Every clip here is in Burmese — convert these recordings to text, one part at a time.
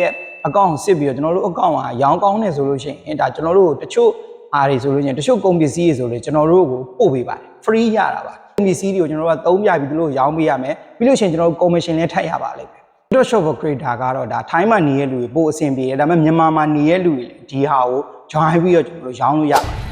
ရဲ့အကောင့်စစ်ပြီးတော့ကျွန်တော်တို့အကောင့်ကရောင်းကောင်းနေဆိုလို့ရှိရင်ဒါကျွန်တော်တို့တချို့အားတွေဆိုလို့ရှိရင်တချို့ကုန်ပစ္စည်းတွေဆိုလို့ကျွန်တော်တို့ကိုပို့ပေးပါတယ် free ရတာပါကုန်ပစ္စည်းတွေကိုကျွန်တော်တို့ကသုံးပြပြီးသူတို့ရောင်းပေးရမယ်ပြီးလို့ရှိရင်ကျွန်တော်တို့ commission လည်းထပ်ရပါလိမ့်မယ် Photoshop shop for creator ကတော့ဒါထိုင်းမှာနေတဲ့လူတွေပို့အဆင်ပြေတယ်ဒါပေမဲ့မြန်မာမှာနေတဲ့လူတွေဒီဟာကို join ပြီးတော့ကျွန်တော်တို့ရောင်းလို့ရပါတယ်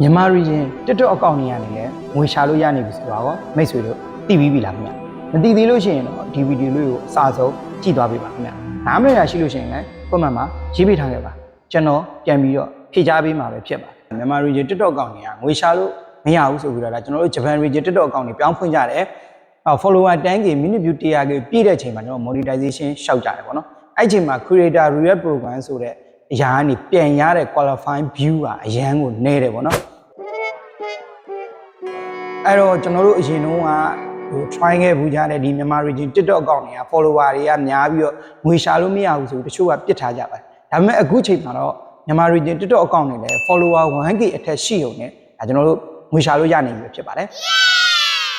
မြန်မာ region TikTok account နေရနေလဲငွေရှာလို့ရနေပြီဆိုတော့မိတ်ဆွေတို့သိပြီးပြီလားခင်ဗျ မသိသေးလို့ရှိရင်တော့ဒီဗီဒီယိုလေးကိုအစားဆုံးကြည့်သွားပေးပါခင်ဗျနားမလည်တာရှိလို့ရှိရင်လည်းကွန်မန့်မှာရေးပေးထားခဲ့ပါကျွန်တော်ပြန်ပြီးတော့ဖြေချပေးမှာပဲဖြစ်ပါတယ်မြန်မာ region TikTok account နေရငွေရှာလို့မရဘူးဆိုပြီးတော့ဒါကျွန်တော်တို့ Japan region TikTok account တွေပြောင်းဖွင့်ကြတယ်အော် follower 10k minute view 100k ပြည့်တဲ့အချိန်မှာကျွန်တော် monetization ရှောက်ကြတယ်ပေါ့နော်အဲ့ဒီအချိန်မှာ creator reward program ဆိုတဲ့အရာကနေပြန်ရတဲ့ qualifying view ကအရန်ကိုနဲတယ်ပေါ့နော်အဲ့တော့ကျွန်တော်တို့အရင်တုန်းက ဟို try ခဲ့ဘူးကြတဲ့ဒီမြန်မာ region TikTok account တွေက follower တွေကများပြီးတော့ငွေရှာလို့မရဘူးဆိုပြီးတချို့ကပြစ်ထားကြပါတယ်ဒါပေမဲ့အခုချိန်မှာတော့မြန်မာ region TikTok account တွေလည်း follower 1k အထက်ရှိုံနဲ့ဒါကျွန်တော်တို့ငွေရှာလို့ရနိုင်ပြီဖြစ်ပါတယ်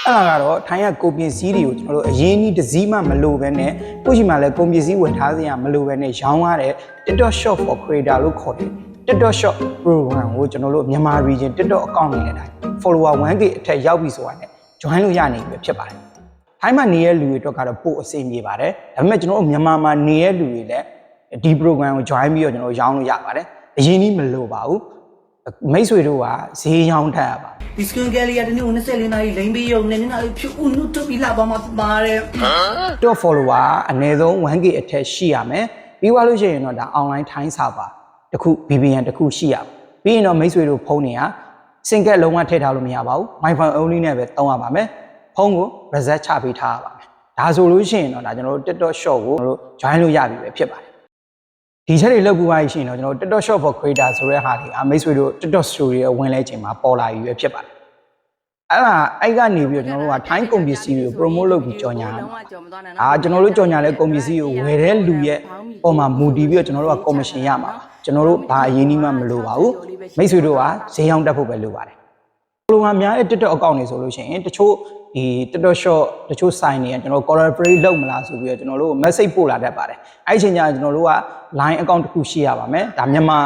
အဲ့ဒါကတော့ထိုင်းကကုန်ပစ္စည်းတွေကိုကျွန်တော်တို့အရင်ကြီးတစ်စည်းမှမလိုပဲနဲ့ကိုရှိမှလည်းကုန်ပစ္စည်းဝယ်ထားစရာမလိုပဲနဲ့ရောင်းရတဲ့ TikTok shop for creator လို့ခေါ်တယ် TikTok shop program ကိုကျွန်တော်တို့မြန်မာ region TikTok account နေတဲ့အတိုင်း follower 1k အထက်ရောက်ပြီဆိုတာနဲ့ join လို့ရနေပြီဖြစ်ပါတယ်။ထိုင်းမှာနေတဲ့လူတွေအတွက်ကတော့ပို့အဆင်ပြေပါတယ်။ဒါပေမဲ့ကျွန်တော်တို့မြန်မာမှာနေတဲ့လူတွေလည်းဒီ program ကို join ပြီးတော့ကျွန်တော်တို့ရောင်းလို့ရပါတယ်။အရင်ကြီးမလိုပါဘူး။မိတ်ဆွေတို့ကဈေးရောင်းထက်ရပါတယ်ဒီစကွန်ကယ်လီကတနေ့24နာရီလိမ့်ပြီးရုံနဲ့နေ့နာလေးဖြူဦးနုထုတ်ပြီးလာပါမှာပါတယ်။ top follower အနည်းဆုံး 1k အထက်ရှိရမယ်။ပြီးသွားလို့ရှိရင်တော့ဒါ online ထိုင်းစာပါတစ်ခု VPN တစ်ခုရှိရမယ်။ပြီးရင်တော့မိတ်ဆွေတို့ဖုန်းတွေက စင်ကက်လုံးဝထည့်ထားလို့မရပါဘူး။ Wi-Fi only နဲ့ပဲသုံးရပါမယ်။ဖုန်းကို reset ချပေးထားရပါမယ်။ဒါဆိုလို့ရှိရင်တော့ဒါကျွန်တော်တို့ TikTok shop ကိုကျွန်တော်တို့ join လို့ရပြီပဲဖြစ်ပါတယ်။ဒီချက်တွေလောက်ကူပါရှိရင်တော့ကျွန်တော်တို့ TikTok shop for creator ဆိုတဲ့ဟာတွေအမိတ်ဆွေတို့ TikTok story ရဲ့ဝင်လဲချိန်မှာပေါ်လာပြီပဲဖြစ်ပါတယ်။ အဲ့ဒါအဲ့ကနေပြီးတော့ကျွန်တော်တို့က time ကုန်ပစ္စည်းတွေကို promote လုပ်ပြီးကြော်ညာရမှာ။အာကျွန်တော်တို့ကြော်ညာတဲ့ကုန်ပစ္စည်းကိုဝယ်တဲ့လူရဲ့ပုံမှာမူတည်ပြီးတော့ကျွန်တော်တို့က commission ရမှာပါကျွန်တော်တို့ဘာအရင်ကြီးမှမလိုပါဘူးမိတ်ဆွေတို့ကဈေးရောင်းတက်ဖို့ပဲလိုပါတယ်ဘလိုမှာများတဲ့ TikTok account တွေဆိုလို့ရှိရင်တချို့ဒီ TikTok shop တချို့ sign တွေကကျွန်တော် collaborate လုပ်မလားဆိုပြီးတော့ကျွန်တော်တို့ message ပို့လာတတ်ပါတယ်အဲ့ဒီအချိန်ကျရင်ကျွန်တော်တို့က line account တစ်ခုရှိရပါမယ်ဒါမြန်မာ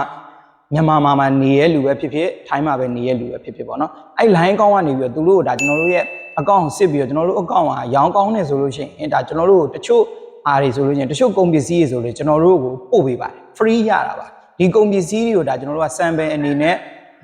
မြန်မာမှာမှာနေရလူပဲဖြစ်ဖြစ်ထိုင်းမှာပဲနေရလူပဲဖြစ်ဖြစ်ပေါ့နော်အဲ့ line account ကနေပြီးတော့သူတို့ကဒါကျွန်တော်တို့ရဲ့ account စစ်ပြီးတော့ကျွန်တော်တို့ account ကရောင်းကောင်းနေဆိုလို့ရှိရင်ဒါကျွန်တော်တို့တချို့အားတွေဆိုလို့ရှိရင်တချို့ကုန်ပစ္စည်းတွေဆိုလို့ကျွန်တော်တို့ကိုပို့ပေးပါတယ် free ရတာပါဒီကုန်ပစ္စည်းတွေကိုဒါကျွန်တော်တို့က sample အနေနဲ့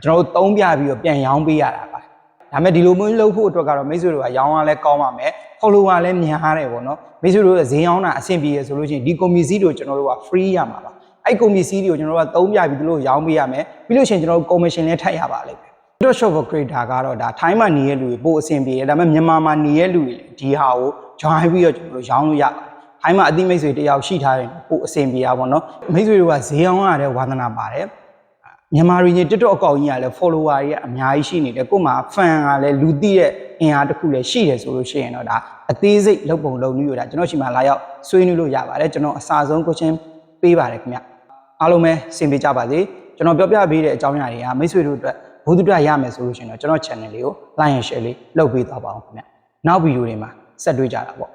ကျွန်တော်တို့သုံးပြပြီးတော့ပြန်ရောင်းပေးရတာပါဒါပေမဲ့ဒီလိုမျိုးလုပ်ဖို့အတွက်ကတော့မိတ်ဆွေတို့ကရောင်းရလဲကောင်းပါမယ် follower လည်းများတယ်ပေါ့နော်မိတ်ဆွေတို့ဈေးရောင်းတာအဆင်ပြေရဆိုလို့ရှိရင်ဒီကုန်ပစ္စည်းတွေကိုကျွန်တော်တို့က free ရမှာပါ အဲ့ကုန်ပစ္စည်းတွေကိုကျွန်တော်တို့ကသုံးပြပြီးသူတို့ရောင်းပေးရမယ်ပြီးလို့ရှိရင်ကျွန်တော်တို့ commission လည်းထပ်ရပါလိမ့်မယ် Photoshop shop for creator ကတော့ဒါထိုင်းမှာနေတဲ့လူတွေပို့အဆင်ပြေတယ်ဒါပေမဲ့မြန်မာမှာနေတဲ့လူတွေဒီဟာကို join ပြီးတော့ကျွန်တော်တို့ရောင်းလို့ရပါတယ်ထိုင်းမှာအသိမိတ်ဆွေတယောက်ရှိထားတယ်ပို့အဆင်ပြေတာပေါ့နော်မိတ်ဆွေတို့ကဈေးအောင်ရတဲ့ဝါသနာပါတယ်မြန်မာ region TikTok အကောင့်ကြီးကလည်း follower တွေကအများကြီးရှိနေတယ်ကို့မှာ fan ကလည်းလူသိတဲ့အင်အားတစ်ခုလည်းရှိတယ်ဆိုလို့ရှိရင်တော့ဒါအသေးစိတ်လုပ်ပုံလုပ်နည်းရတာကျွန်တော်ရှိမှလာရောက်ဆွေးနွေးလို့ရပါတယ်ကျွန်တော်အစာဆုံး question ပေးပါတယ်ခင်ဗျ အားလုံးပဲစင်ပေးကြပါစေကျွန်တော်ပြောပြပေးတဲ့အကြောင်းအရာတွေကမိတ်ဆွေတို့အတွက်ဘုဒ္ဓတရရမယ်ဆိုလို့ရှိရင်တော့ကျွန်တော် channel လေးကို like and share လေးလုပ်ပေးသွားပါအောင်ခင်ဗျနောက်ဗီဒီယိုတွေမှာဆက်တွေ့ကြတာပေါ့